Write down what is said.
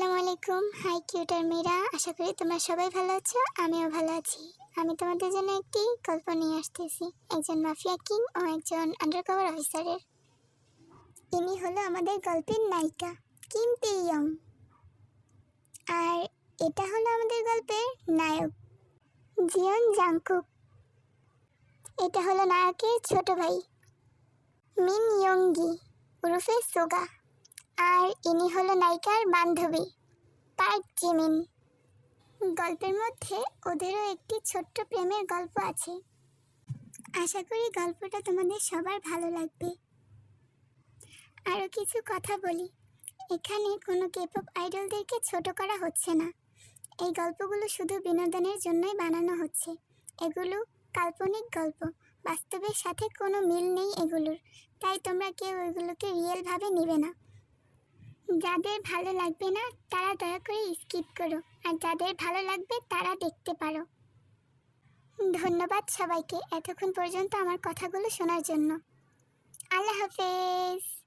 আসসালামু আলাইকুম। High cuter মেয়েরা আশা করি তোমরা সবাই ভালো আছো, আমিও ভালো আছি। আমি তোমাদের জন্য একটি গল্প নিয়ে আসতেছি। একজন মাফিয়া কিং ও একজন আন্ডারকভার অফিসারের ইনি হলো আমাদের গল্পের নায়িকা কিম তে ইয়ং আর এটা হলো আমাদের গল্পের নায়ক, জিয়ন জাংকুক। এটা হলো নায়কের ছোট ভাই, মিন ইয়ঙ্গি ওরফে সোগা। আর ইনি হলো নায়িকার বান্ধবী, পার্ক জিমিন। গল্পের মধ্যে ওদেরও একটি ছোট্ট প্রেমের গল্প আছে। আশা করি গল্পটা তোমাদের সবার ভালো লাগবে। আরও কিছু কথা বলি। এখানে কোনো কেপপ আইডলদেরকে ছোট করা হচ্ছে না। এই গল্পগুলো শুধু বিনোদনের জন্যই বানানো হচ্ছে। এগুলো কাল্পনিক গল্প। বাস্তবের সাথে কোনো মিল নেই এগুলোর। তাই তোমরা কেউ এগুলোকে রিয়েলভাবে নেবে না। যাদের ভালো লাগবে না, তারা দয়া করে স্কিপ করো। আর যাদের ভালো লাগবে, তারা দেখতে পারো। ধন্যবাদ সবাইকে এতক্ষণ পর্যন্ত আমার কথাগুলো শোনার জন্য। আল্লাহ হাফেজ।